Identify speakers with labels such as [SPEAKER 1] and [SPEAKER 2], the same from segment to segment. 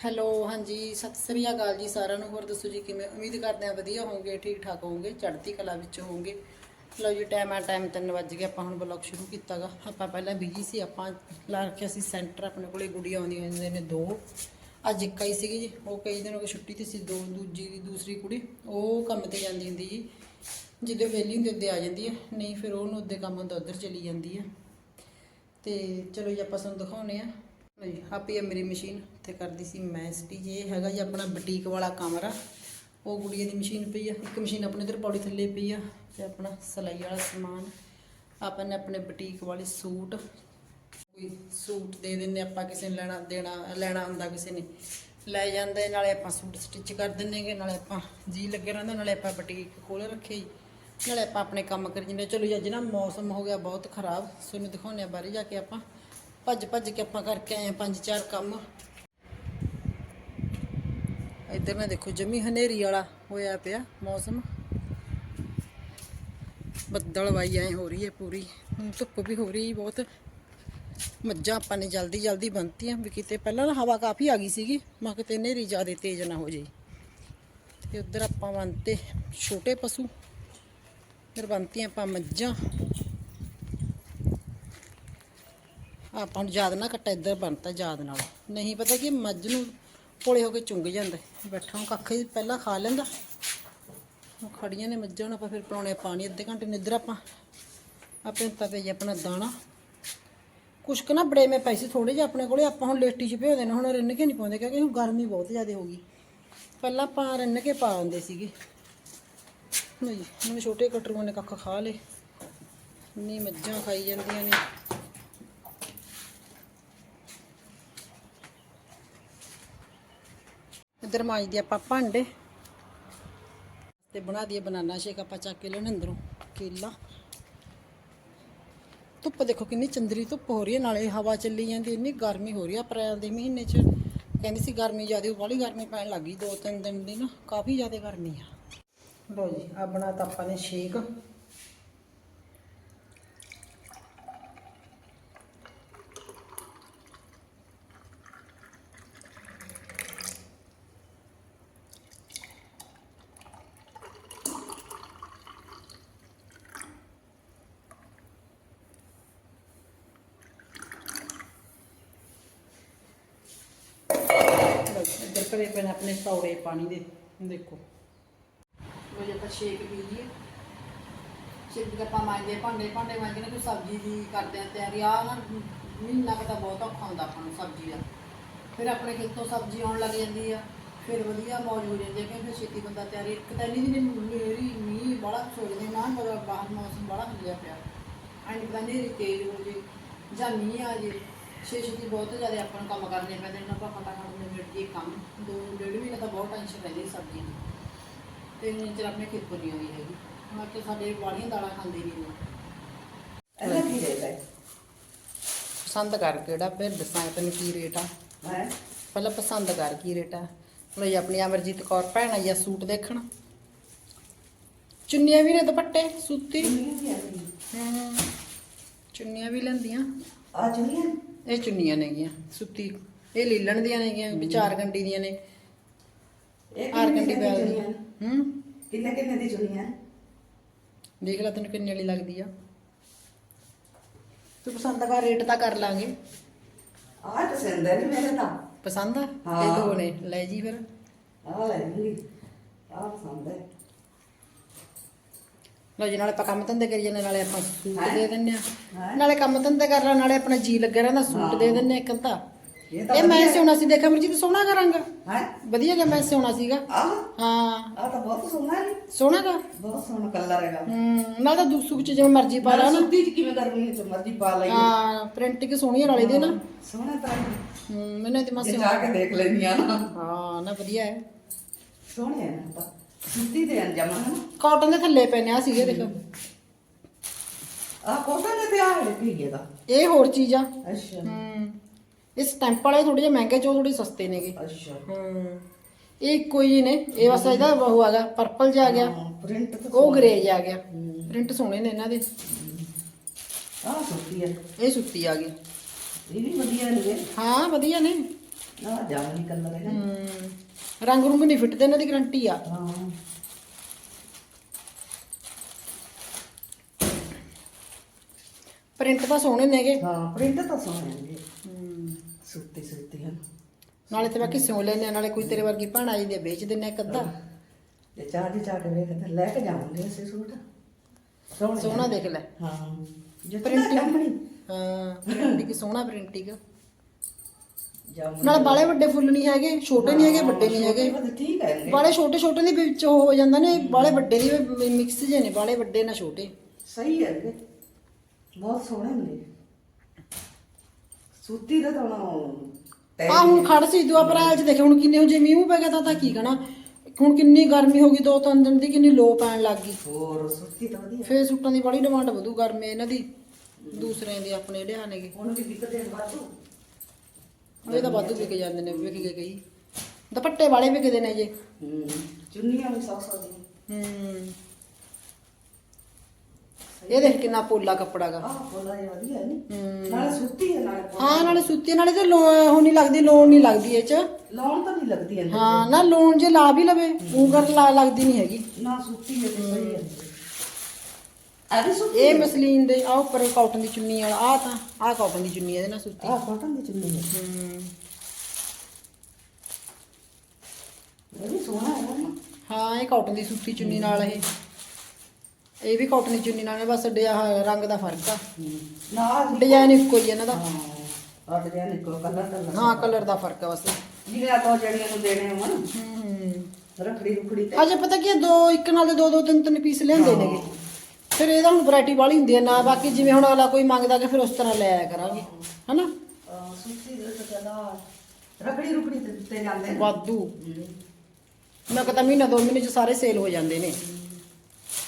[SPEAKER 1] Hello, ਹਾਂਜੀ, ਸਤਿ ਸ੍ਰੀ ਅਕਾਲ ਜੀ ਸਾਰਿਆਂ ਨੂੰ। ਹੋਰ ਦੱਸੋ ਜੀ ਕਿਵੇਂ? ਉਮੀਦ ਕਰਦੇ ਆ ਵਧੀਆ ਹੋਵੋਗੇ ਠੀਕ ਠਾਕ ਹੋਵੋਗੇ, ਚੜ੍ਹਦੀ ਕਲਾ ਵਿੱਚ ਹੋਵੋਗੇ। ਲਓ ਜੀ ਟਾਈਮ ਆ ਟਾਈਮ 3 ਵੱਜ ਗਏ, ਆਪਾਂ ਹੁਣ ਬਲੌਗ ਸ਼ੁਰੂ ਕੀਤਾਗਾ। ਆਪਾਂ ਪਹਿਲਾਂ ਬਿਜ਼ੀ ਸੀ, ਆਪਾਂ ਲਾ ਰੱਖਿਆ ਸੀ ਸੈਂਟਰ ਆਪਣੇ ਕੋਲੇ ਗੁੜੀਆਂ ਆਉਂਦੀਆਂ ਹੁੰਦੀਆਂ ਨੇ ਦੋ। ਅੱਜ ਇੱਕ ਆਈ ਸੀਗੀ ਜੀ, ਉਹ ਕਈ ਦਿਨ ਹੋ ਗਏ ਛੁੱਟੀ ਤੇ ਸੀ, ਦੋ, ਦੂਜੀ, ਦੂਸਰੀ ਕੁੜੀ, ਉਹ ਕੰਮ ਤੇ ਜਾਂਦੀ ਹੁੰਦੀ ਜੀ। ਜਦੋਂ ਵਿਹਲੀ ਹੁੰਦੀ, ਉੱਦੇ ਆ ਜਾਂਦੀ ਹੈ ਨਹੀਂ, ਫਿਰ ਉਹਨੂੰ ਉੱਦੇ ਕੰਮ ਹੁੰਦਾ ਉੱਧਰ ਚਲੀ ਜਾਂਦੀ ਹੈ ਤੇ ਚਲੋ ਜੀ, ਆਪਾਂ ਤੁਹਾਨੂੰ ਦਿਖਾਉਨੇ ਆ ਜੀ ਆਪੀ ਹੈ ਮੇਰੀ ਮਸ਼ੀਨ ਤੇ ਕਰਦੀ ਸੀ ਮੈਂ ਸਟਿਚ ਇਹ ਹੈਗਾ ਜੀ ਆਪਣਾ ਬੁਟੀਕ ਵਾਲਾ ਕਮਰਾ। ਉਹ ਗੁੜੀਆ ਦੀ ਮਸ਼ੀਨ ਪਈ ਆ। ਇੱਕ ਮਸ਼ੀਨ ਆਪਣੇ ਇਧਰ ਪੌੜੀ ਥੱਲੇ ਪਈ ਆ ਤੇ ਆਪਣਾ ਸਲਾਈ ਵਾਲਾ ਸਮਾਨ। ਆਪਾਂ ਨੇ ਆਪਣੇ ਬੁਟੀਕ ਵਾਲੇ ਸੂਟ, ਕੋਈ ਸੂਟ ਦੇ ਦਿੰਦੇ ਆਪਾਂ ਕਿਸੇ ਨੇ ਲੈਣਾ, ਦੇਣਾ, ਲੈਣਾ ਹੁੰਦਾ ਕਿਸੇ ਨੇ। ਲੈ ਜਾਂਦੇ, ਨਾਲੇ ਆਪਾਂ ਸੂਟ ਸਟਿਚ ਕਰ ਦਿੰਨੇਗੇ ਨਾਲੇ ਆਪਾਂ ਜੀ ਲੱਗੇ ਰਹਿੰਦਾ, ਨਾਲੇ ਆਪਾਂ ਬੁਟੀਕ ਖੋਲ ਰੱਖੀ ਜੀ। ਨਾਲੇ ਆਪਾਂ ਆਪਣੇ ਕੰਮ ਕਰੀ ਜਾਂਦੇ। ਚਲੋ ਜੀ, ਅੱਜ ਨਾ ਮੌਸਮ ਹੋ ਗਿਆ ਬਹੁਤ ਖਰਾਬ। ਤੁਹਾਨੂੰ ਦਿਖਾਉਂਦੇ ਆ ਬਾਹਰ ਜਾ ਕੇ ਆਪਾਂ। ਭੱਜ ਭੱਜ ਕੇ ਆਪਾਂ ਕਰਕੇ ਆਏ ਆ ਪੰਜ ਚਾਰ ਕੰਮ। ਇੱਧਰ ਨਾ ਦੇਖੋ ਜਮੀ ਹਨੇਰੀ ਵਾਲਾ ਹੋਇਆ ਪਿਆ ਮੌਸਮ। ਬੱਦਲ ਵਾਈ ਐ ਹੋ ਰਹੀ ਹੈ ਪੂਰੀ। ਧੁੱਪ ਵੀ ਹੋ ਰਹੀ ਬਹੁਤ। ਮੱਝਾਂ ਆਪਾਂ ਨੇ ਜਲਦੀ ਜਲਦੀ ਬੰਨਤੀਆਂ ਵੀ ਕਿਤੇ ਪਹਿਲਾਂ ਨਾ ਹਵਾ ਕਾਫੀ ਆ ਗਈ ਸੀਗੀ। ਮੈਂ ਕਿਤੇ ਹਨੇਰੀ ਜ਼ਿਆਦਾ ਤੇਜ਼ ਨਾ ਹੋ ਜਾਈ। ਤੇ ਉਧਰ ਆਪਾਂ ਬੰਨਤੇ ਛੋਟੇ ਪਸ਼ੂ। ਫਿਰ ਬੰਨਤੀਆਂ ਆਪਾਂ ਮੱਝਾਂ। ਆਪਾਂ ਨੂੰ ਯਾਦ ਨਾ ਕੱਟਾ ਇੱਧਰ ਬਣਤਾ ਯਾਦ ਨਾਲ। ਨਹੀਂ ਪਤਾ ਕਿ ਮੱਝ ਨੂੰ ਭੋਲੇ ਹੋ ਕੇ ਚੁੰਗ ਜਾਂਦਾ। ਬੈਠਾ ਨੂੰ ਕੱਖ ਹੀ ਪਹਿਲਾਂ ਖਾ ਲੈਂਦਾ। ਉਹ ਖੜੀਆਂ ਨੇ ਮੱਝਾਂ ਨੂੰ ਆਪਾਂ ਫਿਰ ਪਲਾਉਣੇ ਪਾਣੀ ਅੱਧੇ ਘੰਟੇ ਨੂੰ ਇੱਧਰ ਆਪਾਂ। ਆਪਣੇ ਤਵੇ 'ਚ ਆਪਣਾ ਦਾਣਾ। ਕੁਛ ਕੁ ਨਾ ਬੜੇ ਮੈਂ ਪੈਸੇ ਥੋੜੇ ਜਿਹੇ ਆਪਣੇ ਕੋਲੇ, ਆਪਾਂ ਹੁਣ ਲੇਟੀ 'ਚ ਭਿਓ ਦੇਣਾ, ਹੁਣ ਰਿੰਨ ਕੇ ਨਹੀਂ ਪਾਉਂਦੇ ਕਿਉਂਕਿ ਹੁਣ ਗਰਮੀ ਬਹੁਤ ਜ਼ਿਆਦਾ ਹੋ ਗਈ। ਪਹਿਲਾਂ ਆਪਾਂ ਰਿੰਨ ਕੇ ਪਾ ਦਿੰਦੇ ਸੀਗੇ। ਲਓ ਜੀ ਹੁਣ ਛੋਟੇ ਕਟਰੂਆਂ ਨੇ ਕੱਖ ਖਾ ਲਏ। ਨਹੀਂ ਮੱਝਾਂ ਖਾਈ ਜਾਂਦੀਆਂ ਨੇ। ਇੱਧਰ ਮਾਂਜਦੇ ਆਪਾਂ ਭਾਂਡੇ। ਤੇ ਬਣਾ ਦਈਏ ਬਨਾਨਾ ਸ਼ੇਕ, ਆਪਾਂ ਚੱਕ ਕੇ ਲੈਣ ਅੰਦਰੋਂ ਕੇਲਾ। ਧੁੱਪ ਦੇਖੋ ਕਿੰਨੀ ਚੰਦਰੀ ਧੁੱਪ ਹੋ ਰਹੀ ਹੈ, ਨਾਲੇ ਹਵਾ ਚੱਲੀ ਜਾਂਦੀ, ਇੰਨੀ ਗਰਮੀ ਹੋ ਰਹੀ ਹੈ ਅਪ੍ਰੈਲ ਦੇ ਮਹੀਨੇ 'ਚ। ਕਹਿੰਦੀ ਸੀ ਗਰਮੀ ਜ਼ਿਆਦਾ ਵਾਲੀ ਗਰਮੀ ਪੈਣ ਲੱਗੀ ਦੋ ਤਿੰਨ ਦਿਨ ਦੀ ਨਾ, ਕਾਫੀ ਜ਼ਿਆਦਾ ਗਰਮੀ ਆ। ਲੋ ਜੀ ਆ ਬਣਾਤਾ ਆਪਾਂ ਨੇ ਸ਼ੇਕ ਲਓ ਜੀ, ਇੱਧਰ ਭਰੇ ਪਏ ਨੇ ਆਪਣੇ ਤੌੜੇ ਪਾਣੀ ਦੇ, ਦੇਖੋ। ਉਹ ਜੇ ਆਪਾਂ ਸ਼ੇਕ ਪੀ ਲਈਏ। ਸ਼ੇਕ ਦਾ ਆਪਾਂ ਮਾਂਜੇ, ਭਾਂਡੇ ਭਾਂਡੇ ਮਾਂਜੇ ਨੇ ਕੋਈ ਸਬਜ਼ੀ ਦੀ ਕਰਦੇ ਆ ਤਿਆਰੀ। ਆ ਨਾ, ਮਹੀਨਾ ਕੁ ਬਹੁਤ ਔਖਾ ਹੁੰਦਾ ਆਪਾਂ ਨੂੰ ਸਬਜ਼ੀ ਦਾ। ਫਿਰ ਆਪਣੇ ਖੇਤੋਂ ਸਬਜ਼ੀ ਆਉਣ ਲੱਗ ਜਾਂਦੀ ਆ। ਫਿਰ ਵਧੀਆ ਮੌਜ ਹੋ ਜਾਂਦੀ ਹੈ ਕਿ ਫਿਰ ਛੇਤੀ ਬੰਦਾ ਤਿਆਰੀ ਇੱਕ ਤਾਂ ਨਹੀਂ ਦਿਨ ਮੇਰੀ ਮੀਂਹ ਬੜਾ ਸੋਚਦੇ ਨਾ ਪਰ ਬਾਹਰ ਮੌਸਮ ਬੜਾ ਖੁੱਲਿਆ ਪਿਆ। ਐਂਡ ਪਤਾ ਨਹੀਂ ਤੇਜ਼ ਹੋ ਜੇ ਜਾਂ ਮੀਂਹ ਆ ਜੇ। ਛੇ ਛੇਤੀ ਬਹੁਤ ਜ਼ਿਆਦਾ ਆਪਾਂ ਨੂੰ ਕੰਮ ਕਰਨੇ ਪੈਂਦੇ ਨੇ ਆਪਾਂ ਫਟਾਫਟ ਨਿਬੜ ਜੇ ਕੰਮ ਦੋ ਡੇਢ ਮਹੀਨੇ ਤਾਂ ਬਹੁਤ ਟੈਨਸ਼ਨ ਰਹਿੰਦੀ ਸਬਜ਼ੀ ਦੀ। ਤੇ ਇੰਨੇ ਚਿਰ ਆਪਣੇ ਖੇਤੋਂ ਨਹੀਂ ਆਈ ਹੈਗੀ। ਹੁਣ ਤੇ ਸਾਡੇ ਵਾਲੀਆਂ ਦਾਲਾਂ ਖਾਂਦੇ ਨਹੀਂ ਨੇ
[SPEAKER 2] ਇਹਦਾ ਕੀ ਰੇਟ ਹੈ?
[SPEAKER 1] ਪਸੰਦ ਕਰ ਕਿਹੜਾ ਫਿਰ ਦੱਸਾਂ ਤੈਨੂੰ ਕੀ ਰੇਟ ਆ?
[SPEAKER 2] ਹੈ?
[SPEAKER 1] ਪਹਿਲਾਂ ਪਸੰਦ ਕਰ ਕੀ ਰੇਟ ਆ? ਲੋ ਜੀ ਆਪਣੀ ਅਮਰਜੀਤ ਕੌਰ ਭੈਣ ਆਈ ਆ ਸੂਟ ਦੇਖਣ। ਚੁੰਨੀਆਂ ਵੀ ਨੇ ਦੁਪੱਟੇ ਸੂਤੀ। ਚੁੰਨੀਆਂ ਵੀ ਲੈਂਦੀਆਂ।
[SPEAKER 2] ਆ ਚੁਣੀਆਂ
[SPEAKER 1] ਇਹ ਚੁੰਨੀਆਂ ਨੇਗੀਆਂ ਸੁੱਤੀ। ਇਹ ਲੀਲਣ ਦੀਆਂ ਨੇਗੀਆਂ ਵਿਚਾਰ ਗੰਡੀ ਦੀਆਂ ਨੇ।
[SPEAKER 2] ਇਹ
[SPEAKER 1] ਆਰ
[SPEAKER 2] ਦੀ
[SPEAKER 1] ਬੈਲ ਦੀਆਂ ਹੂੰ?
[SPEAKER 2] ਕਿੰਨੇ ਕਿੰਨੇ ਦੀ ਚੁਣੀਆਂ
[SPEAKER 1] ਦੇਖ ਲੈ ਤੈਨੂੰ ਕਿੰਨੀ ਵਾਲੀ ਲੱਗਦੀ ਆ। ਤੂੰ ਪਸੰਦ ਕਰ ਰੇਟ ਤਾਂ ਕਰ ਲਾਂਗੇ।
[SPEAKER 2] ਆ ਪਸੰਦ ਹੈ ਨਹੀਂ ਮੇਰੇ ਤਾਂ।
[SPEAKER 1] ਪਸੰਦ ਆ। ਇਹ ਦੋ ਨੇ ਲੈ ਜੀ ਫਿਰ।
[SPEAKER 2] ਆ ਲੈ ਲਈ ਆ ਪਸੰਦ ਹੈ
[SPEAKER 1] ਲੋ ਜੀ ਨਾਲੇ ਆਪਾਂ ਕੰਮ ਧੰਦੇ ਕਰੀ ਜਾਂਦੇ ਨਾਲੇ ਆਪਾਂ ਸੂਟ? ਦੇ ਦਿੰਨੇ ਆ? ਨਾਲੇ ਕੰਮ ਧੰਦੇ ਕਰ ਲਾ ਨਾਲੇ ਆਪਣਾ ਜੀ ਲੱਗਿਆ ਰਹਿੰਦਾ ਸੂਟ। ਦੇ ਦਿੰਨੇ ਇੱਕ ਤਾਂ
[SPEAKER 2] ਇਹ ਤਾਂ
[SPEAKER 1] ਮੈਂ। ਸਿਉਣਾ ਸੀ ਦੇਖਿਆ ਮਰਜ਼ੀ ਸੋਹਣਾ ਕਰਾਂਗਾ।
[SPEAKER 2] ਹੈ?
[SPEAKER 1] ਵਧੀਆ ਜਿਹਾ ਮੈਂ ਸਿਉਣਾ ਸੀਗਾ।
[SPEAKER 2] ਆ
[SPEAKER 1] ਹਾਂ।
[SPEAKER 2] ਆ ਤਾਂ ਬਹੁਤ ਸੋਹਣਾ ਹੈ।
[SPEAKER 1] ਸੋਹਣਾ ਦਾ
[SPEAKER 2] ਬਹੁਤ ਸੋਹਣਾ ਕਲਰ ਹੈਗਾ।
[SPEAKER 1] ਹੂੰ ਨਾਲ ਤਾਂ ਦੁੱਖ ਸੁੱਖ ਚ ਜਿਵੇਂ ਮਰਜ਼ੀ ਪਾ ਲਾ ਨਾ।
[SPEAKER 2] ਸੁੱਤੀ ਚ ਕਿਵੇਂ ਕਰਨੀ ਹੈ ਤੇ ਮਰਜ਼ੀ ਪਾ ਲਈ
[SPEAKER 1] ਹਾਂ ਪ੍ਰਿੰਟਿੰਗ ਸੋਹਣੀ ਵਾਲੇ ਦੇ ਨਾ।
[SPEAKER 2] ਸੋਹਣਾ ਤਾਂ ਹੈ।
[SPEAKER 1] ਮੈਨੂੰ ਤੇ ਮਸੇ
[SPEAKER 2] ਜੇ ਜਾ ਕੇ ਦੇਖ ਲੈਣੀ ਆ
[SPEAKER 1] ਹਾਂ ਨਾ ਵਧੀਆ ਹੈ।
[SPEAKER 2] ਸੋਹਣੇ ਹੈ ਨਾ ਦੇ ਅੰਜਮਾ ਹੈ
[SPEAKER 1] ਕਾਟਨ ਦੇ ਥੱਲੇ ਪੈਨੇ ਆ ਸੀਗੇ ਦੇਖੋ।
[SPEAKER 2] ਆ ਕੋਟਨ ਦੇ ਤੇ ਆ ਹੈ ਕੀ ਇਹਦਾ
[SPEAKER 1] ਇਹ ਹੋਰ ਚੀਜ਼ ਆ।
[SPEAKER 2] ਅੱਛਾ।
[SPEAKER 1] ਹੂੰ। ਇਹ ਸਟੈਂਪ ਵਾਲੇ ਥੋੜੇ ਜਿਹੇ ਮਹਿੰਗੇ ਚੋਂ ਥੋੜੇ ਸਸਤੇ ਨੇਗੇ।
[SPEAKER 2] ਅੱਛਾ।
[SPEAKER 1] ਹੂੰ। ਇਹ ਇੱਕੋ ਹੀ ਨੇ। ਇਹ ਬਸ ਇਹਦਾ ਉਹ ਆ ਗਿਆ ਪਰਪਲ ਜਿਹਾ ਆ ਗਿਆ।
[SPEAKER 2] ਪ੍ਰਿੰਟ ਤਾਂ
[SPEAKER 1] ਉਹ ਗ੍ਰੇ ਜਿਹਾ ਆ ਗਿਆ। ਪ੍ਰਿੰਟ ਸੋਹਣੇ ਨੇ ਇਹਨਾਂ ਦੇ।
[SPEAKER 2] ਆ ਸੁੱਤੀ ਹੈ
[SPEAKER 1] ਇਹ ਸੁੱਤੀ ਆ ਗਈ।
[SPEAKER 2] ਇਹ ਵੀ ਵਧੀਆ ਨੇ।
[SPEAKER 1] ਹਾਂ ਵਧੀਆ ਨੇ।
[SPEAKER 2] ਨਾ ਜਾਮਨੀ ਕਲਰ ਹੈ।
[SPEAKER 1] ਹਮ, ਰੰਗ ਰੁੰਗ ਨਹੀਂ ਫਿੱਟਦੇ ਇਹਨਾਂ ਦੀ ਗਰੰਟੀ ਆ।
[SPEAKER 2] ਹਾਂ
[SPEAKER 1] ਪ੍ਰਿੰਟ ਤਾਂ ਸੋਹਣੇ ਨੇਗੇ
[SPEAKER 2] ਹਾਂ ਪ੍ਰਿੰਟ ਤਾਂ ਸੋਹਣੇ ਨੇ ਸੁੱਤੀ ਸੁੱਤੀ ਹਨ।
[SPEAKER 1] ਨਾਲੇ ਤੇ ਬਾਕੀ ਸਿਉ ਲੈਨੇ ਆ, ਨਾਲੇ ਕੋਈ ਤੇਰੇ ਵਰਗੀ ਭੈਣ ਆਈ ਦੀ ਵੇਚ ਦਿੰਨੇ ਇੱਕ ਅੱਧਾ।
[SPEAKER 2] ਤੇ ਚਾਹ ਦੀ ਚਾਹ ਕੇ ਵੇਖਦੇ ਲੈ ਕੇ ਜਾਵਾਂਗੇ ਅਸੀਂ ਸੂਟ। ਸੋਹਣੇ
[SPEAKER 1] ਸੋਹਣਾ ਦੇਖ ਲੈ।
[SPEAKER 2] ਹਾਂ।
[SPEAKER 1] ਪ੍ਰਿੰਟਿੰਗ
[SPEAKER 2] ਪ੍ਰਿੰਟਿੰਗ
[SPEAKER 1] ਹਾਂ ਪ੍ਰਿੰਟਿੰਗ ਸੋਹਣਾ ਪ੍ਰਿੰਟਿੰਗ ਨਾਲੇ ਬਾਲੇ ਵੱਡੇ ਫੁੱਲ ਨਹੀਂ ਹੈਗੇ ਛੋਟੇ ਨਹੀਂ ਹੈਗੇ ਵੱਡੇ ਨਹੀਂ ਹੈਗੇ।
[SPEAKER 2] ਹੈਗੇ ਠੀਕ ਹੈ
[SPEAKER 1] ਬਾਲੇ ਛੋਟੇ ਛੋਟੇ ਦੇ ਵਿੱਚ ਉਹ ਹੋ ਜਾਂਦਾ ਨੇ ਬਾਲੇ ਵੱਡੇ ਦੀ ਮਿਕਸ ਜੇ ਨੇ ਬਾਲੇ ਵੱਡੇ ਨਾ ਛੋਟੇ।
[SPEAKER 2] ਸਹੀ ਹੈ ਵੀਰੇ। ਬਹੁਤ ਸੋਹਣੇ ਨੇ। ਸੂਤੀ ਦਾ ਤਾਂ
[SPEAKER 1] ਆ ਹੁਣ ਖੜ ਸੀ ਦੋ ਅਪ੍ਰੈਲ ਚ ਦੇਖੇ ਹੁਣ ਕਿੰਨੇ ਹੋ ਜੇ ਮੀਂਹ ਪੈ ਗਿਆ ਤਾਂ ਤਾਂ ਕੀ ਕਹਣਾ ਹੁਣ ਕਿੰਨੀ ਗਰਮੀ ਹੋ ਗਈ ਦੋ ਤਿੰਨ ਦਿਨ ਦੀ ਕਿੰਨੀ ਲੋ ਪੈਣ ਲੱਗ ਗਈ।
[SPEAKER 2] ਹੋਰ ਸੂਤੀ ਤਾਂ ਵਧੀਆ।
[SPEAKER 1] ਫੇਰ ਸੂਟਾਂ ਦੀ ਬੜੀ ਡਿਮਾਂਡ ਵਧੂ ਗਰਮੀ ਇਹਨਾਂ ਦੀ ਦੂਸਰਿਆਂ ਦੀ ਆਪਣੇ ਜਿਹੜੇ ਆਣਗੇ
[SPEAKER 2] ਹੁਣ ਵੀ ਵਿਕਦੇ ਨੇ ਵਾਧੂ।
[SPEAKER 1] ਇਹ ਤਾਂ ਵਾਧੂ ਵਿਕ ਜਾਂਦੇ ਨੇ ਵਿਕ ਗਏ ਕਈ। ਦੁਪੱਟੇ ਵਾਲੇ ਵਿਕਦੇ ਨੇ ਜੇ।
[SPEAKER 2] ਹੂੰ ਚੁੰਨੀਆਂ ਵੀ ਸੌ ਸੌ ਦੀ
[SPEAKER 1] ਹੂੰ। ਇਹ ਦੇਖ ਕਿੰਨਾ ਪੋਲਾ ਕੱਪੜਾ ਗਾ।
[SPEAKER 2] ਆਹ ਬੋਲਾ ਇਹ ਵਧੀਆ ਹੈ ਨੀ।
[SPEAKER 1] ਹੂੰ।
[SPEAKER 2] ਨਾਲੇ ਸੂਤੀ ਹੈ ਨਾਲੇ ਪੋਲਾ।
[SPEAKER 1] ਹਾਂ ਨਾਲੇ ਸੁੱਤੀ ਨਾਲੇ ਤੇ ਉਹ ਨਹੀਂ ਲੱਗਦੀ ਲੋਨ ਨਹੀਂ ਲੱਗਦੀ ਇਹ ਚ।
[SPEAKER 2] ਲਾਉਣ ਤਾਂ ਨਹੀਂ ਲੱਗਦੀ ਹੈ
[SPEAKER 1] ਹਾਂ ਨਾ ਲੋਨ ਜੇ ਲਾ ਵੀ ਲਵੇ ਉਂਗਰ ਲਾ ਲੱਗਦੀ ਨਹੀਂ ਹੈਗੀ।
[SPEAKER 2] ਨਾ ਸੂਤੀ ਹੈ ਤੇ ਸਹੀ ਹੈ। ਆ ਵੀ ਸੂਤੀ
[SPEAKER 1] ਇਹ ਮਸਲੀਨ ਦੇ ਆ ਉੱਪਰ ਕਾਟਨ ਦੀ ਚੁੰਨੀ ਵਾਲਾ ਆ ਤਾਂ ਆ ਕਾਟਨ ਦੀ ਚੁੰਨੀ ਇਹਦੇ ਨਾਲ ਸੁੱਤੀ।
[SPEAKER 2] ਆ ਕਾਟਨ ਦੀ ਚੁੰਨੀ ਹੈ
[SPEAKER 1] ਹੂੰ।
[SPEAKER 2] ਇਹ ਵੀ ਸੋਹਣਾ ਹੈ ਨਾ।
[SPEAKER 1] ਹਾਂ ਇਹ ਕਾਟਨ ਦੀ ਸੁੱਤੀ ਚੁੰਨੀ ਨਾਲ ਇਹ। ਇਹ ਵੀ ਕਾਟਨ ਦੀ ਚੁੰਨੀ ਨਾਲ ਹੈ, ਬਸ ਡਿਆ ਰੰਗ ਦਾ ਫ਼ਰਕ ਆ।
[SPEAKER 2] ਨਾ
[SPEAKER 1] ਡਿਜ਼ਾਈਨ ਇੱਕੋ ਹੀ ਹੈ ਇਹਨਾਂ ਦਾ।
[SPEAKER 2] ਹਾਂ ਆ ਡਿਜ਼ਾਈਨ ਇੱਕੋ ਕਲਰ ਕਲਰ
[SPEAKER 1] ਹਾਂ ਕਲਰ ਦਾ ਫ਼ਰਕ ਆ ਬਸ।
[SPEAKER 2] ਜਿਹੜੇ ਆ ਦੋ ਜੜੀਆਂ ਨੂੰ ਦੇਣੇ ਹੋਣ
[SPEAKER 1] ਹੂੰ
[SPEAKER 2] ਰੱਖੜੀ ਰੁਖੜੀ ਤੇ।
[SPEAKER 1] ਅਜੇ ਪਤਾ ਕੀ ਹੈ, ਦੋ ਇੱਕ ਨਾਲ ਦੇ ਦੋ ਦੋ ਤਿੰਨ ਤਿੰਨ ਪੀਸ ਲਿਆਂਦੇ ਨੇਗੇ। ਫਿਰ ਇਹਦਾ ਹੁਣ ਵੈਰਾਈਟੀ ਵਾਲੀ ਹੁੰਦੀ ਹੈ ਨਾ ਬਾਕੀ ਜਿਵੇਂ ਹੁਣ ਅਗਲਾ ਕੋਈ ਮੰਗਦਾ ਕਿ ਫਿਰ ਉਸ ਤਰ੍ਹਾਂ ਲੈ ਆਇਆ ਕਰਾਂਗੇ ਹਨਾ?
[SPEAKER 2] ਸੂਤੀ ਦੇ ਤਾਂ ਜ਼ਿਆਦਾ ਰੱਖੜੀ ਰੁਖੜੀ ਤੇ ਦਿੱਤੇ ਜਾਂਦੇ ਨੇ।
[SPEAKER 1] ਵਾਧੂ। ਮੈਂ ਕਹਿੰਦਾ ਮਹੀਨਾ ਦੋ ਮਹੀਨੇ ਚ ਸਾਰੇ ਸੇਲ ਹੋ ਜਾਂਦੇ ਨੇ।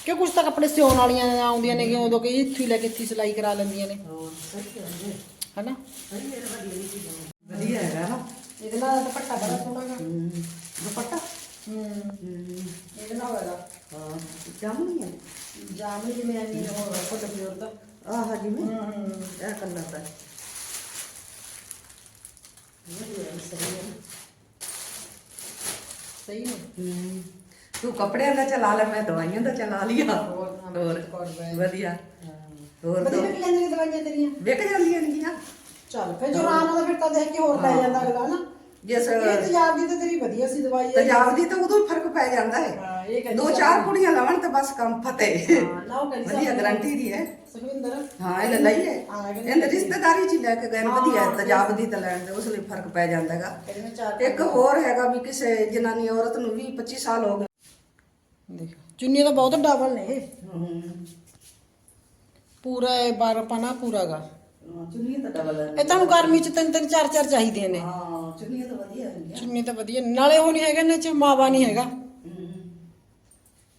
[SPEAKER 1] ਕਿ ਕੁਝ ਤਾਂ ਕੱਪੜੇ ਸਿਉਣ ਵਾਲੀਆਂ ਆਉਂਦੀਆਂ ਨੇ ਕਿ ਉਦੋਂ ਕਿ ਇੱਥੇ ਹੀ ਲੈ ਕੇ ਇੱਥੇ ਸਿਲਾਈ ਕਰਾ ਲੈਂਦੀਆਂ ਨੇ।
[SPEAKER 2] ਹਾਂ ਸਹੀ।
[SPEAKER 1] ਹਨਾ?
[SPEAKER 2] ਸਹੀ ਵਧੀਆ ਜੀ ਚੀਜ਼ ਵਧੀਆ ਹੈਗਾ ਨਾ।
[SPEAKER 1] ਇਹਦੇ ਨਾਲ ਦੁਪੱਟਾ ਬੜਾ ਸੋਹਣਾ ਗਾ
[SPEAKER 2] ਹੂੰ ਦੁਪੱਟਾ?
[SPEAKER 1] ਹੂੰ। ਇਹਦੇ ਨਾਲ
[SPEAKER 2] ਹਾਂ ਜਾਮਨੀ ਹੈ।
[SPEAKER 1] ਜਾਮਨੀ ਜਿਵੇਂ ਐਨੀ ਹੋਰ ਫੁੱਲ ਫਿਓਰ ਦਾ
[SPEAKER 2] ਆਹ ਜਿਵੇਂ।
[SPEAKER 1] ਹੂੰ ਹੂੰ।
[SPEAKER 2] ਇਹ ਕਲਰ ਦਾ ਵਧੀਆ ਹੈ, ਸਹੀ ਹੈ
[SPEAKER 1] ਸਹੀ ਨੇ
[SPEAKER 2] ਹੂੰ। ਤੂੰ ਕੱਪੜਿਆਂ ਦਾ ਚਲਾ ਲੈ ਮੈਂ ਦਵਾਈਆਂ ਦਾ ਚਲਾ ਲਿਆ
[SPEAKER 1] ਹੋਰ
[SPEAKER 2] ਵਧੀਆ। ਹੋਰ
[SPEAKER 1] ਵਧੀਆ
[SPEAKER 2] ਦੋ
[SPEAKER 1] ਵਿਕ ਜਾਂਦੀਆਂ ਦਵਾਈਆਂ ਤੇਰੀਆਂ।
[SPEAKER 2] ਵਿਕ ਜਾਂਦੀਆਂ ਨੇ
[SPEAKER 1] ਚੱਲ ਫਿਰ ਜੋ ਆਰਾਮ ਨਾਲ ਫਿਰ ਤਾਂ ਦੇਖ ਕੇ ਹੋਰ ਲੈ ਜਾਂਦਾ ਅਗਲਾ ਨਾ।
[SPEAKER 2] ਜਿਸ
[SPEAKER 1] ਇਹ ਤੇਜ਼ਾਬ ਦੀ ਤਾਂ ਤੇਰੀ ਵਧੀਆ ਸੀ ਦਵਾਈ।
[SPEAKER 2] ਤੇਜ਼ਾਬ ਦੀ ਤਾਂ ਉਦੋਂ ਫ਼ਰਕ ਪੈ ਜਾਂਦਾ
[SPEAKER 1] ਹਾਂ,
[SPEAKER 2] ਹੈ
[SPEAKER 1] ਇਹ ਕਹਿੰਦੀ
[SPEAKER 2] ਦੋ ਚਾਰ ਕੁੜੀਆਂ ਲਾਉਣ ਤਾਂ ਬਸ ਕੰਮ ਫਤਿਹ।
[SPEAKER 1] ਹਾਂ, ਨਾ ਕਹਿੰਦੀ
[SPEAKER 2] ਵਧੀਆ
[SPEAKER 1] ਸਾਨੂੰ-
[SPEAKER 2] ਗਾਰੰਟੀ ਦੀ ਹੈ।
[SPEAKER 1] ਸੁਖਵਿੰਦਰ।
[SPEAKER 2] ਹਾਂ ਇਹ ਲਈ ਹੈ।
[SPEAKER 1] ਹਾਂ, ਕਹਿੰਦੀ
[SPEAKER 2] ਇਹਨੇ ਰਿਸ਼ਤੇਦਾਰੀ ਚ ਹੀ ਲੈ ਕੇ ਗਏ ਨੇ, ਵਧੀਆ ਹੈ, ਤੇਜ਼ਾਬ ਦੀ ਤਾਂ ਲੈਣ ਦੇ ਉਸ ਲਈ ਫ਼ਰਕ ਪੈ ਜਾਂਦਾ ਹੈਗਾ।
[SPEAKER 1] ਕਹਿੰਦੀ ਮੈਂ ਚਾਰ
[SPEAKER 2] ਇੱਕ ਹੋਰ ਹੈਗਾ ਵੀ ਕਿਸੇ ਜਨਾਨੀ ਔਰਤ ਨੂੰ 20 25 ਸਾਲ ਹੋ ਗਏ।
[SPEAKER 1] ਦੇਖ ਚੁੰਨੀਆਂ ਤਾਂ ਬਹੁਤ ਡਬਲ ਨੇ। ਇਹ ਪੂਰਾ ਇਹ ਬਾਰ ਪਾਣਾ ਪੂਰਾ ਗਾ
[SPEAKER 2] ਚੁੰਨੀਆਂ ਤਾਂ ਡਬਲ ਹੈ।
[SPEAKER 1] ਇਹ ਤੁਹਾਨੂੰ ਗਰਮੀ ਚ ਤਿੰਨ ਤਿੰਨ ਚਾਰ ਚਾਰ ਚਾਹੀਦੀਆਂ ਨੇ।
[SPEAKER 2] ਹਾਂ ਚੁੰਨੀਆਂ ਤਾਂ ਵਧੀਆ ਹੈਗੀਆਂ।
[SPEAKER 1] ਚੁੰਨੀ ਤਾਂ ਵਧੀਆ। ਨਾਲੇ ਉਹ ਨਹੀਂ ਹੈਗਾ ਇਹਨਾਂ ਚ ਮਾਵਾ ਨਹੀਂ ਹੈਗਾ।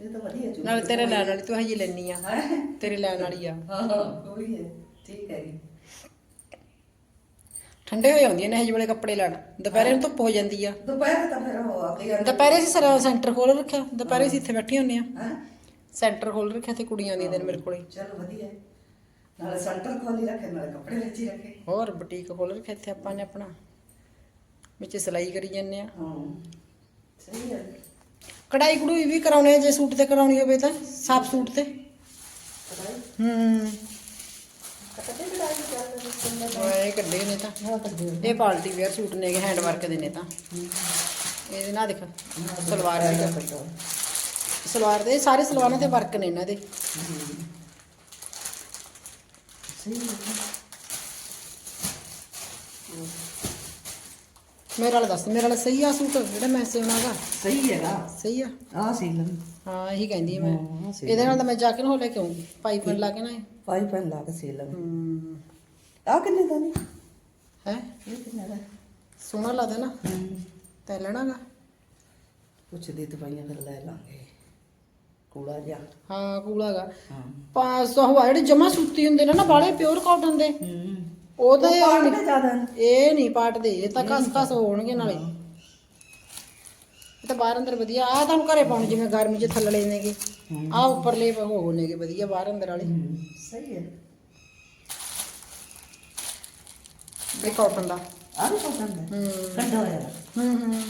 [SPEAKER 2] ਇਹ ਤਾਂ ਵਧੀਆ
[SPEAKER 1] ਨਾਲੇ ਤੇਰੇ ਲੈਣ ਵਾਲੀ ਤੂੰ ਹਜੇ ਲੈਣੀ ਆ।
[SPEAKER 2] ਹੈ?
[SPEAKER 1] ਤੇਰੇ ਲੈਣ ਵਾਲੀ ਆ।
[SPEAKER 2] ਹਾਂ ਹਾਂ ਉਹੀ ਹੈ ਠੀਕ ਹੈ ਜੀ।
[SPEAKER 1] ਠੰਡੇ ਹੋ ਜਾਂਦੀਆਂ ਨੇ ਹਜੇ ਵੇਲੇ ਕੱਪੜੇ ਲੈਣ। ਦੁਪਹਿਰੇ ਨੂੰ ਧੁੱਪ ਹੋ ਜਾਂਦੀ ਆ।
[SPEAKER 2] ਦੁਪਹਿਰ ਤਾਂ ਫਿਰ ਉਹ ਆ ਕੇ
[SPEAKER 1] ਦੁਪਹਿਰੇ ਸੀ ਸਰ ਸੈਂਟਰ ਖੋਲ ਰੱਖਿਆ। ਦੁਪਹਿਰੇ ਸੀ ਇੱਥੇ ਬੈਠੀ ਹੁੰਨੇ ਆ।
[SPEAKER 2] ਹੈ?
[SPEAKER 1] ਸੈਂਟਰ ਖੋਲ ਰੱਖਿਆ ਤੇ ਕੁੜੀਆਂ ਆਉਂਦੀਆਂ ਨੇ ਮੇਰੇ ਕੋਲੇ।
[SPEAKER 2] ਚਲੋ ਵਧੀਆ। ਹੈ। ਨਾਲੇ ਸੈਂਟਰ ਖੋਲੀ ਰੱਖੇ ਨਾਲੇ ਕੱਪੜੇ ਵਿੱਚ ਹੀ ਰੱਖੇ।
[SPEAKER 1] ਹੋਰ ਬੁਟੀਕ ਖੋਲ ਰੱਖਿਆ ਇੱਥੇ ਆਪਾਂ ਨੇ ਆਪਣਾ। ਵਿੱਚ ਸਿਲਾਈ ਕਰੀ ਜੰਨੇ ਆ।
[SPEAKER 2] ਹਾਂ ਸਹੀ ਹੈ।
[SPEAKER 1] ਕਢਾਈ ਕਢੂਈ ਵੀ ਕਰਾਉਣੇ ਜੇ ਸੂਟ ਤੇ ਕਰਾਉਣੀ ਹੋਵੇ ਤਾਂ ਸਾਫ਼ ਸੂਟ ਤੇ। ਹੂੰ ਇਹ ਕੱਢੇ ਨੇ ਤਾਂ। ਇਹ ਪਾਰਟੀ ਵੇਅਰ ਸੂਟ ਨੇਗੇ ਹੈਂਡ ਵਰਕ ਦੇ ਨੇ ਤਾਂ। ਇਹਦੇ ਨਾਲ ਦੇਖ ਸਲਵਾਰ ਵੀ ਸਲਵਾਰ ਦੇ ਸਾਰੇ ਸਲਵਾਰਾਂ ਤੇ ਵਰਕ ਨੇ ਇਹਨਾਂ ਦੇ।
[SPEAKER 2] ਸਹੀ
[SPEAKER 1] ਮੇਰੇ ਵਾਲਾ ਦੱਸ ਮੇਰੇ ਵਾਲਾ ਸਹੀ ਆ ਸੂਟ? ਜਿਹੜਾ ਮੈਂ ਸਿਉਣਾਗਾ
[SPEAKER 2] ਸਹੀ ਹੈਗਾ।
[SPEAKER 1] ਸਹੀ ਆ।
[SPEAKER 2] ਆ ਸੀ ਲੰ
[SPEAKER 1] ਹਾਂ ਇਹੀ ਕਹਿੰਦੀ ਮੈਂ।
[SPEAKER 2] ਹਾਂ, ਸਹੀ
[SPEAKER 1] ਇਹਦੇ ਨਾਲ ਤਾਂ ਮੈਂ ਜਾ ਕੇ ਨਾ ਉਹ ਲੈ ਕੇ ਆਉਂਗੀ ਪਾਈਪਨ ਲਾ ਕੇ ਨਾ।
[SPEAKER 2] ਪਾਈ ਪੈਨ ਲਾ ਕੇ ਸੀ ਲੰ
[SPEAKER 1] ਹੂੰ।
[SPEAKER 2] ਆ ਕਿੰਨੇ ਦਾ ਨਹੀਂ
[SPEAKER 1] ਹੈ?
[SPEAKER 2] ਇਹ ਕਿੰਨੇ ਦਾ?
[SPEAKER 1] ਸੋਹਣਾ ਲੱਗਦਾ ਨਾ
[SPEAKER 2] ਹੂੰ।
[SPEAKER 1] ਤੈ ਲੈਣਾਗਾ
[SPEAKER 2] ਪੁੱਛਦੀ ਦਵਾਈਆਂ ਫਿਰ ਲੈ ਲਾਂਗੇ। ਕੂੜਾ ਜਿਹਾ।
[SPEAKER 1] ਹਾਂ ਕੂਲਾਗਾ
[SPEAKER 2] ਹਾਂ।
[SPEAKER 1] 500 ਹਵਾ ਜਿਹੜੇ ਜਮਾ ਸੂਤੀ ਹੁੰਦੇ ਨੇ ਨਾ ਬਾਲੇ ਪਿਓਰ ਕਾਟਨ ਦੇ।
[SPEAKER 2] ਹੂੰ।
[SPEAKER 1] ਉਹ ਤਾਂ
[SPEAKER 2] ਉਹ ਪਾੜ ਕੇ ਜ਼ਿਆਦਾ।
[SPEAKER 1] ਇਹ ਨਹੀਂ ਪਾਟਦੇ ਇਹ ਤਾਂ ਘਸ ਘਸ ਹੋਣਗੇ ਨਾਲੇ। ਇਹ ਤਾਂ ਬਾਹਰ ਅੰਦਰ ਵਧੀਆ ਆ ਤੁਹਾਨੂੰ ਘਰੇ ਪਾਉਣ ਜਿਵੇਂ ਗਰਮੀ ਚ ਥੱਲੜੇ ਨੇਗੇ। ਆ ਉੱਪਰਲੇ ਹੋ ਨੇਗੇ ਵਧੀਆ ਬਾਹਰ ਅੰਦਰ ਵਾਲੇ।
[SPEAKER 2] ਸਹੀ ਹੈ।
[SPEAKER 1] ਇਹ ਕਾਟਨ ਦਾ।
[SPEAKER 2] ਆ ਵੀ ਪਸੰਦ ਹੈ।
[SPEAKER 1] ਹੂੰ।
[SPEAKER 2] ਕੱਢਾ ਹੋਇਆ।
[SPEAKER 1] ਹੂੰ ਹੂੰ।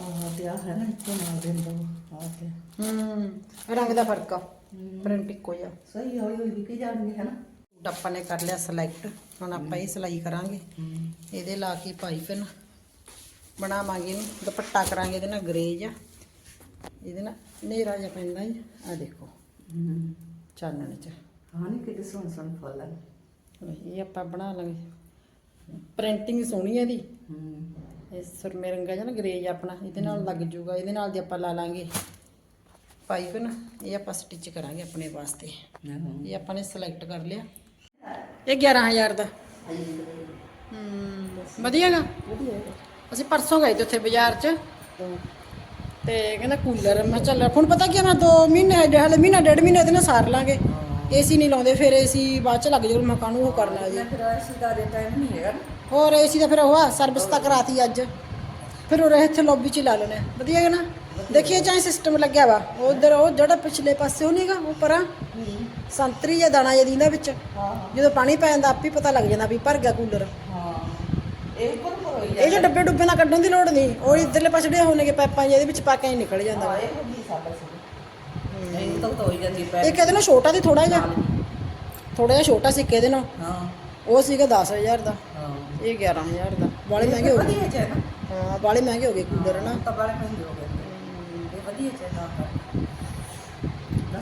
[SPEAKER 2] ਆ ਹੈ ਨਾ ਇੱਥੇ ਨਾ ਦੇ ਦੋ ਆ ਤੇ
[SPEAKER 1] ਹੂੰ। ਰੰਗ ਦਾ ਫ਼ਰਕ ਆ। ਪ੍ਰਿੰਟ ਇੱਕੋ ਹੀ ਆ
[SPEAKER 2] ਸਹੀ ਹੌਲੀ ਹੌਲੀ ਵਿਕੀ ਜਾਣਗੇ ਹੈ ਨਾ
[SPEAKER 1] ਸੂਟ ਆਪਾਂ ਨੇ ਕਰ ਲਿਆ ਸਿਲੈਕਟ ਹੁਣ ਆਪਾਂ ਇਹ ਸਿਲਾਈ ਕਰਾਂਗੇ। ਇਹਦੇ ਲਾ ਕੇ ਪਾਈਪ ਨਾ। ਬਣਾਵਾਂਗੇ ਇਹਨੂੰ। ਦੁਪੱਟਾ ਕਰਾਂਗੇ ਇਹਦੇ ਨਾਲ ਗਰੇਜ ਆ। ਇਹਦੇ ਨਾਲ ਨੇਰਾ ਜਿਹਾ ਪੈਂਦਾ ਜੀ। ਆ ਦੇਖੋ।
[SPEAKER 2] ਹੂੰ
[SPEAKER 1] ਚਾਨਣ ਚ।
[SPEAKER 2] ਹਾਂ ਨਹੀਂ ਕਿਤੇ ਸੋਹਣ ਸੋਹਣ ਫੁੱਲ ਹੈ
[SPEAKER 1] ਇਹ ਆਪਾਂ ਬਣਾ ਲਾਂਗੇ। ਪ੍ਰਿੰਟਿੰਗ ਸੋਹਣੀ ਹੈ ਇਹਦੀ।
[SPEAKER 2] ਹੂੰ।
[SPEAKER 1] ਇਹ ਸੁਰਮੇ ਰੰਗਾ ਜਿਹਾ ਨਾ ਗਰੇਜ ਆਪਣਾ। ਇਹਦੇ ਨਾਲ ਲੱਗ ਜੂਗਾ। ਇਹਦੇ ਨਾਲ ਦੀ ਆਪਾਂ ਲਾ ਲਾਂਗੇ। ਪਾਈਪ ਨਾ ਇਹ ਆਪਾਂ ਸਟਿਚ ਕਰਾਂਗੇ ਆਪਣੇ ਵਾਸਤੇ। ਇਹ ਆਪਾਂ ਨੇ ਸਿਲੈਕਟ ਕਰ ਲਿਆ। ਇਹ 11000 ਦਾ। ਹੂੰ ਵਧੀਆਗਾ ਅਸੀਂ ਪਰਸੋਂ ਗਏ ਤੇ ਉੱਥੇ ਬਾਜ਼ਾਰ 'ਚ। ਤੇ ਕਹਿੰਦਾ ਕੂਲਰ ਮੈਂ ਚੱਲ ਹੁਣ ਪਤਾ ਕੀ ਮੈਂ 2 ਮਹੀਨੇ ਹਲੇ ਮਹੀਨਾ ਡੇਢ ਮਹੀਨੇ ਇਹਦੇ ਨਾਲ ਸਾਰ ਲਾਂਗੇ। ਏਸੀ ਨਹੀਂ ਲਾਉਂਦੇ ਫਿਰ ਏਸੀ ਬਾਅਦ ਚ ਲੱਗ ਜਾਊ ਮੈਂ ਕਾਹਨੂੰ ਉਹ ਕਰਨਾ ਜੀ।
[SPEAKER 2] ਫਿਰ ਐਸੀ ਦਾ ਦੇ ਟਾਈਮ ਨਹੀਂ ਹੈਗਾ ਨਾ।
[SPEAKER 1] ਹੋਰ ਏਸੀ ਦਾ ਫਿਰ ਉਹ ਸਰਵਿਸ ਤਾਂ ਕਰਾਤੀ ਅੱਜ। ਫਿਰ ਉਹ ਇੱਥੇ ਲੌਬੀ 'ਚ ਲਾ ਲੈਣੇ। ਵਧੀਆ ਹੈ ਨਾ? ਦੇਖੀਏ ਚਾਹੇ ਸਿਸਟਮ ਲੱਗਿਆ ਵਾ। ਉਧਰ ਉਹ ਜਿਹੜਾ ਪਿਛਲੇ ਪਾਸੇ ਉਹ ਨਹੀਂਗਾ ਉਹ ਪਰਾਂ ਸੰਤਰੀ ਜਾਂ ਦਾਣਾ ਜਿਹਾ ਦੀਂਦਾ ਵਿੱਚ। ਜਦੋਂ ਪਾਣੀ ਪੈ ਜਾਂਦਾ ਆਪੇ ਪਤਾ ਲੱਗ ਜਾਂਦਾ ਵੀ ਭਰ ਗਿਆ ਕੂਲਰ।
[SPEAKER 2] ਇਹ ਉੱਪਰ ਉੱਪਰ ਹੋਈ
[SPEAKER 1] ਇਹ ਜੇ ਡੱਬੇ ਡੁੱਬੇ ਨਾਲ ਕੱਢਣ ਦੀ ਲੋੜ ਨਹੀਂ। ਉਹ ਇਧਰਲੇ ਪਾਸੇ ਜਿਹੜੇ ਹੋਣਗੇ ਪਾਈਪਾਂ ਜਿਹਦੇ ਵਿੱਚ ਪਾ ਕੇ ਹੀ ਨਿਕਲ ਜਾਂਦਾ ਵਾ।
[SPEAKER 2] ਇਹ ਹੁੰਦੀ ਸਾਡਾ ਸੀ ਇਹ ਤਾਂ ਹੋਈ ਜਾਂਦੀ ਪੈ
[SPEAKER 1] ਇਹ ਕਹਿੰਦੇ ਨਾ ਛੋਟਾ ਦੀ ਥੋੜਾ ਜਿਹਾ। ਥੋੜਾ ਜਿਹਾ ਛੋਟਾ ਸੀ ਕਿਹਦੇ ਨਾਲ।
[SPEAKER 2] ਹਾਂ।
[SPEAKER 1] ਉਹ ਸੀਗਾ 10000 ਦਾ।
[SPEAKER 2] ਹਾਂ।
[SPEAKER 1] ਇਹ 11000 ਦਾ। ਬਾਲੇ ਮਹਿੰਗੇ ਹੋ ਗਏ।
[SPEAKER 2] ਹੈ
[SPEAKER 1] ਬਾਲੇ ਮਹਿੰਗੇ ਹੋ ਗਏ ਕੂਲਰ ਨਾ।
[SPEAKER 2] ਤਾਂ ਬੜੇ ਮਹਿੰਗੇ ਹੋ ਗਏ। ਵਧੀਆ ਤਾਂ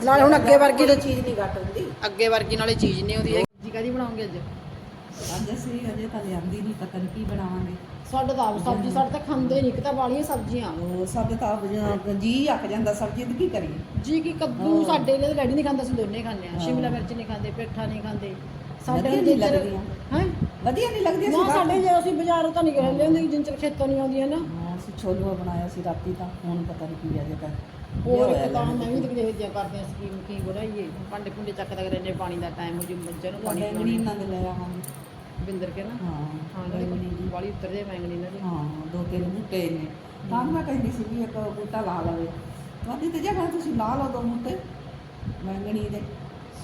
[SPEAKER 1] ਨਾਲੇ ਹੁਣ ਅੱਗੇ ਵਰਗੀ
[SPEAKER 2] ਕੋਈ ਚੀਜ਼ ਨਹੀਂ ਘੱਟ ਹੁੰਦੀ।
[SPEAKER 1] ਅੱਗੇ ਵਰਗੀ ਨਾਲੇ ਚੀਜ਼ ਨਹੀਂ ਆਉਂਦੀ ਜੀ ਕਾਦੀ ਬਣਾਉਂਗੇ ਅੱਜ?
[SPEAKER 2] ਅੱਜ ਅਸੀਂ ਅਜੇ ਤਾਂ ਲਿਆਂਦੀ ਨਹੀਂ ਪਤਾ ਨਹੀਂ ਕੀ ਬਣਾਵਾਂਗੇ।
[SPEAKER 1] ਸਾਡੇ ਤਾਂ ਆਪ ਸਬਜ਼ੀ ਸਾਡੇ ਤਾਂ ਖਾਂਦੇ ਨਹੀਂ ਕਿਤਾ ਵਾਲੀਆਂ ਸਬਜ਼ੀਆਂ।
[SPEAKER 2] ਉਹ ਸਾਡੇ ਤਾਂ ਆਪ ਜੀ ਅੱਕ ਜਾਂਦਾ ਸਬਜ਼ੀ ਦੀ ਕੀ ਕਰੀਏ?
[SPEAKER 1] ਜੀ ਕੀ ਕੱਦੂ ਸਾਡੇ ਲਈ ਡੈਡੀ ਨਹੀਂ ਖਾਂਦਾ ਅਸੀਂ ਦੋਨੇ ਖਾਂਦੇ ਆ ਸ਼ਿਮਲਾ ਮਿਰਚ ਨਹੀਂ ਖਾਂਦੇ ਪੇਠਾ ਨਹੀਂ ਖਾਂਦੇ। ਸਾਡੇ
[SPEAKER 2] ਨਹੀਂ ਲੱਗਦੀਆਂ।
[SPEAKER 1] ਹੈ?
[SPEAKER 2] ਵਧੀਆ ਨਹੀਂ ਲੱਗਦੀ
[SPEAKER 1] ਨਾ ਸਾਡੇ ਜੇ ਅਸੀਂ ਬਾਜ਼ਾਰੋਂ ਤਾਂ ਨਹੀਂ ਗਏ ਲਿਆਉਂਦੇ ਜਿੰਨ ਚਿਰ ਖੇਤੋਂ ਨਹੀਂ ਆਉਂਦੀਆਂ ਨਾ।
[SPEAKER 2] ਛੋਲੂਆ ਬਣਾਇਆ ਸੀ ਰਾਤੀ ਤਾਂ ਹੁਣ ਪਤਾ ਨਹੀਂ ਕੀ ਅਜੇ ਤੱਕ
[SPEAKER 1] ਹੋਰ ਇੱਕ ਤਾਂ ਮੈਂ ਵੀ ਦੇਖਦੇ ਹੋਏ ਕਰਦੇ ਆ ਸਕੀਮ ਕੀ ਬਣਾਈਏ। ਭਾਂਡੇ ਭੁੰਡੇ ਚੱਕਦਾ ਕਰੇ ਨੇ ਪਾਣੀ ਦਾ ਟਾਈਮ ਹੋ ਜੂ ਬੱਚੇ ਨੂੰ ਪਾਣੀ
[SPEAKER 2] ਪਾਣੀ। ਇਹਨਾਂ ਦੇ ਲੈ ਆਵਾਂਗੇ।
[SPEAKER 1] ਬਿੰਦਰ ਕੇ ਨਾ?
[SPEAKER 2] ਹਾਂ
[SPEAKER 1] ਹਾਂ ਦੀ ਵਾਲੀ ਉੱਤਰ ਜੇ ਮੈਂਗਣੀ ਇਹਨਾਂ ਦੀ।
[SPEAKER 2] ਹਾਂ ਦੋ ਤਿੰਨ ਬੂਟੇ ਨੇ। ਤਾਂ ਮੈਂ ਕਹਿੰਦੀ ਸੀ ਵੀ ਇੱਕ ਬੂਟਾ ਲਾ ਲਵੇ। ਤੁਹਾਡੀ ਤੇ ਜਗ੍ਹਾ ਤੁਸੀਂ ਲਾ ਲਓ ਦੋ ਬੂਟੇ ਮੈਂਗਣੀ ਦੇ।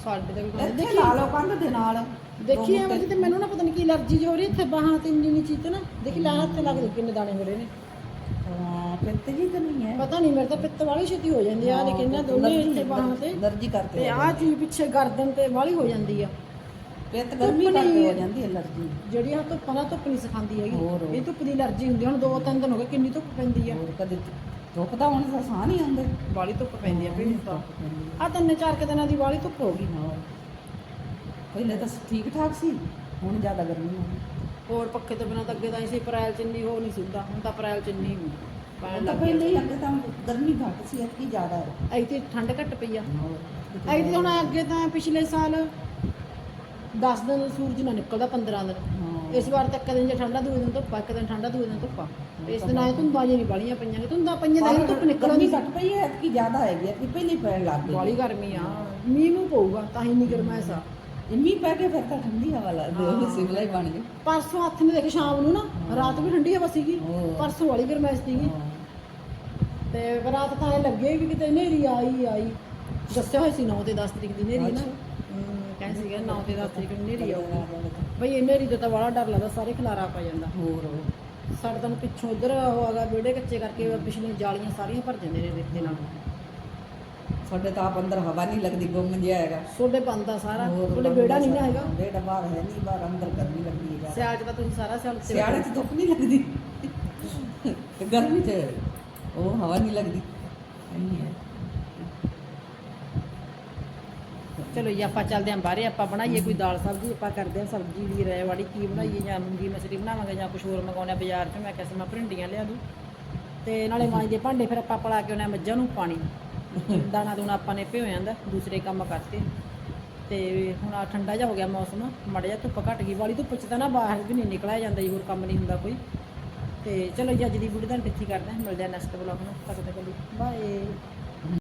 [SPEAKER 1] ਸਾਡੇ ਤਾਂ ਵੀ
[SPEAKER 2] ਇੱਥੇ ਲਾ ਲਓ ਕੰਧ ਦੇ ਨਾਲ ਦੋ
[SPEAKER 1] ਦੇਖੀ ਐ
[SPEAKER 2] ਬੂਟੇ।
[SPEAKER 1] ਤੇ ਮੈਨੂੰ ਨਾ ਪਤਾ ਨਹੀਂ ਕੀ ਅਲਰਜੀ ਜਿਹੀ ਹੋ ਰਹੀ ਇੱਥੇ ਬਾਹਾਂ ਤੇ ਇੰਨੀ ਇੰਨੀ ਚੀਜ਼ ਤੇ ਨਾ। ਦੇਖੀ ਲਾ ਹੱਥ ਲੱਗ ਦੇ ਕਿੰਨੇ ਦਾਣੇ ਹੋ ਰਹੇ ਨੇ।
[SPEAKER 2] ਹਾਂ ਪਿੱਤ ਜੀ ਤਾਂ ਨਹੀਂ ਹੈ।
[SPEAKER 1] ਪਤਾ ਨਹੀਂ ਮੇਰੇ ਤਾਂ ਪਿੱਤ ਵਾਲੀ ਛੇਤੀ ਹੋ ਜਾਂਦੀ ਆ ਲੇਕਿਨ ਇਹਨਾਂ ਦੋਨੇ ਇੱਥੇ ਬਾਹਾਂ ਤੇ।
[SPEAKER 2] ਅਲਰਜੀ ਕਰਕੇ
[SPEAKER 1] ਤੇ
[SPEAKER 2] ਹੋ
[SPEAKER 1] ਆਹ ਚੀਜ਼ ਪਿੱਛੇ ਗਰਦਨ ਤੇ ਵਾਲੀ ਹੋ ਜਾਂਦੀ ਆ।
[SPEAKER 2] ਪਿੱਤ ਗਰਮੀ
[SPEAKER 1] ਧੁੱਪ
[SPEAKER 2] ਕਰਕੇ
[SPEAKER 1] ਨਹੀਂ-
[SPEAKER 2] ਹੋ ਜਾਂਦੀ ਹੈ ਅਲਰਜੀ।
[SPEAKER 1] ਜਿਹੜੀ ਆ ਧੁੱਪ ਨਾਲ ਧੁੱਪ ਨਹੀਂ ਸਿਖਾਉਂਦੀ ਹੈਗੀ।
[SPEAKER 2] ਹੋਰ।
[SPEAKER 1] ਇਹ ਧੁੱਪ ਦੀ ਅਲਰਜੀ ਹੁੰਦੀ ਆ। ਹੁਣ ਦੋ ਤਿੰਨ ਦਿਨ ਹੋ ਗਏ ਕਿੰਨੀ ਧੁੱਪ ਪੈਂਦੀ ਆ।
[SPEAKER 2] ਹੋਰ ਕਦੇ ਧੁੱਪ ਤਾਂ ਹੁਣ ਤਾਂ ਸਾਹ ਨਹੀਂ ਆਉਂਦੇ
[SPEAKER 1] ਵਾਲੀ ਧੁੱਪ ਪੈਂਦੀ ਆ ਤਾਂ। ਆ। ਤਿੰਨ ਚਾਰ ਕੁ ਦਿਨਾਂ ਦੀ ਵਾਲੀ ਧੁੱਪ ਹੋ ਗਈ।
[SPEAKER 2] ਪਹਿਲੇ ਤਾਂ ਠੀਕ ਠਾਕ ਸੀ ਹੁਣ ਜ਼ਿਆਦਾ ਗਰਮੀ ਹੋ ਗਈ।
[SPEAKER 1] ਹੋਰ ਪੱਖੇ ਤੋਂ ਬਿਨਾਂ ਤਾਂ ਅੱਗੇ ਤਾਂ ਇਸੇ ਅਪ੍ਰੈਲ ਚ ਇੰਨੀ ਹੋ ਨਹੀਂ ਸੁਣਦਾ ਹੁਣ ਤਾਂ ਅਪ੍ਰੈਲ ਚ ਇੰਨੀ ਪੈਣ
[SPEAKER 2] ਹੁਣ ਤਾਂ
[SPEAKER 1] ਲੱਗ
[SPEAKER 2] ਪਹਿਲੇ ਹੀ ਅੱਗੇ ਤਾਂ ਗਰਮੀ ਘੱਟ ਸੀ ਇੱਥੇ ਜ਼ਿਆਦਾ ਹੈ।
[SPEAKER 1] ਐਤੀ ਠੰਡ ਘੱਟ ਪਈ ਆ। ਐਤੀ ਹੁਣ ਅੱਗੇ ਤਾਂ ਪਿਛਲੇ ਸਾਲ 10 ਦਿਨ ਸੂਰਜ ਨਾ ਨਿਕਲਦਾ 15 ਦਿਨ।
[SPEAKER 2] ਹਾਂ।
[SPEAKER 1] ਇਸ ਵਾਰ ਤਾਂ ਇੱਕ ਦਿਨ ਜੇ ਠੰਡਾ ਦੂਏ ਦਿਨ ਧੁੱਪਾ ਇੱਕ ਦਿਨ ਠੰਡਾ ਦੂਏ ਦਿਨ ਧੁੱਪਾ ਇਸ ਦਿਨ ਆਏ ਧੁੰਦਾਂ ਜੇ ਨਹੀਂ ਬਾਲੀਆਂ ਪਈਆਂ ਨੇ ਧੁੰਦਾਂ ਪਈਆਂ ਤਾਂ ਇਹ ਧੁੱਪ
[SPEAKER 2] ਗਰਮੀ
[SPEAKER 1] ਨਿਕਲਦੀ
[SPEAKER 2] ਘੱਟ ਪਈ ਹੈ ਕਿ ਜ਼ਿਆਦਾ ਹੈਗੀ ਹੈ ਕਿ ਪਹਿਲੇ ਪੈਣ ਲੱਗ ਗਈ।
[SPEAKER 1] ਬਾਲੀ ਗਰਮੀ ਆ ਮੀਂਹ ਨੂੰ ਪਊਗਾ ਤਾਂ ਹੀ ਨਹੀਂ ਗਰਮੈਸ ਆ
[SPEAKER 2] ਮੀਂਹ ਪੈ ਕੇ ਫਿਰ ਤਾਂ ਠੰਡੀ ਹਵਾ ਲੱਗਦੀ ਉਹ ਸਿਮਲਾ ਹੀ ਬਣ ਗਈ।
[SPEAKER 1] ਪਰਸੋਂ ਹੱਥ ਨੇ ਦੇਖ ਸ਼ਾਮ ਨੂੰ ਨਾ ਰਾਤ ਵੀ ਠੰਡੀ ਹਵਾ ਸੀਗੀ। ਪਰਸੋਂ ਵਾਲੀ ਗਰਮੈਸ ਸੀਗੀ। ਤੇ ਰਾਤ ਤਾਂ ਐ ਲੱਗੇ ਵੀ ਕਿਤੇ ਹਨੇਰੀ ਆਈ ਆਈ। ਦੱਸਿਆ ਹੋਇਆ ਸੀ 9 ਤੇ 10 ਤਰੀਕ ਦੀ ਹਨੇਰੀ ਨਾ। ਕਹਿੰਦੇ ਸੀਗੇ 9 ਤੇ 10 ਤਰੀਕ ਨੂੰ ਹਨੇਰੀ ਆਊਗੀ। ਬਈ ਇਹ ਹਨੇਰੀ ਤੋਂ ਤਾਂ ਬੜਾ ਡਰ ਲੱਗਦਾ ਸਾਰੇ ਖਲਾਰਾ ਪੈ ਜਾਂਦਾ।
[SPEAKER 2] ਹੋਰ।
[SPEAKER 1] ਸਾਡੇ ਤਾਂ ਪਿੱਛੋਂ ਉਧਰ ਉਹ ਵਿਹੜੇ ਕੱਚੇ ਕਰਕੇ ਪਿਛਲੀਆਂ ਜਾਲੀਆਂ ਸਾਰੀਆਂ ਭਰ ਜਾਂਦੇ ਨੇ ਰੇਤੇ ਨਾਲ।
[SPEAKER 2] ਸਾਡੇ ਤਾਂ ਆਪ ਅੰਦਰ ਹਵਾ ਨਹੀਂ ਲੱਗਦੀ ਗੁੰਮ ਜਿਹਾ ਹੈਗਾ।
[SPEAKER 1] ਸੋਡੇ ਬੰਦਾ ਸਾਰਾ
[SPEAKER 2] ਹੋਰ
[SPEAKER 1] ਤੁਹਾਡੇ ਵਿਹੜਾ ਨਹੀਂ ਨਾ ਹੈਗਾ?
[SPEAKER 2] ਵਿਹੜਾ ਬਾਹਰ ਹੈ ਨਹੀਂ ਬਾਹਰ ਅੰਦਰ ਗਰਮੀ ਲੱਗਦੀ ਹੈ
[SPEAKER 1] ਸਿਆਲ ਚ ਤਾਂ ਤੁਸੀਂ ਸਾਰਾ ਸਿਆਲ ਉੱਤੇ
[SPEAKER 2] ਸਿਆੜੇ 'ਚ ਧੁੱਪ ਨਹੀਂ ਲੱਗਦੀ। ਤੇ ਗਰਮੀ 'ਚ ਉਹ ਹਵਾ ਨਹੀਂ ਲੱਗਦੀ। ਨਹੀਂ ਹੈ
[SPEAKER 1] ਚਲੋ ਜੀ ਆਪਾਂ ਚੱਲਦੇ ਆਂ ਬਾਹਰੇ ਆਪਾਂ ਬਣਾਈਏ ਕੋਈ ਦਾਲ ਸਬਜ਼ੀ ਆਪਾਂ ਕਰਦੇ ਆਂ ਸਬਜ਼ੀ ਦੀ ਰਾਇ ਵਾੜੀ ਕੀ ਬਣਾਈਏ ਜਾਂ ਮੂੰਗੀ ਮਸਰੀ ਬਣਾਵਾਂਗੇ ਜਾਂ ਕੁਝ ਹੋਰ ਮੰਗਾਉਣਾ ਬਾਜ਼ਾਰ 'ਚ। ਮੈਂ ਕਿਹਾ ਸੀ ਮੈਂ ਭਰਿੰਡੀਆਂ ਲਿਆ ਦੂੰ। ਤੇ ਨਾਲੇ ਮਾਂਜ ਦੇ ਭਾਂਡੇ ਫਿਰ ਆਪਾਂ ਪਲਾ ਕੇ ਆਉਣਾ ਮੱਝਾਂ ਨੂੰ ਪਾਣੀ। ਦਾਣਾ ਦੂਣਾ ਆਪਾਂ ਨੇ ਭਿਓ ਜਾਂਦਾ, ਦੂਸਰੇ ਕੰਮ ਕਰਕੇ। ਤੇ ਹੁਣ ਆ ਠੰਡਾ ਜਿਹਾ ਹੋ ਗਿਆ ਮੌਸਮ, ਮੜ ਜਾ ਧੁੱਪ ਘਟ ਗਈ, ਵਾਲੀ ਧੁੱਪ 'ਚ ਤਾਂ ਨਾ ਬਾਹਰ ਵੀ ਨਹੀਂ ਨਿਕਲਿਆ ਜਾਂਦਾ ਜੀ, ਹੋਰ ਕੰਮ ਨਹੀਂ ਹੁੰਦਾ ਕੋਈ। ਤੇ ਚਲੋ ਜੀ, ਅੱਜ ਦੀ ਵੀਡੀਓ ਤੁਹਾਨੂੰ ਇੱਥੇ ਹੀ ਕਰਦੇ ਹਾਂ ਮਿਲਦੇ ਆ ਨੈਕਸਟ ਵਲੌਗ ਨੂੰ ਤੱਕ ਤੱਕ ਲਈ ਬਾਏ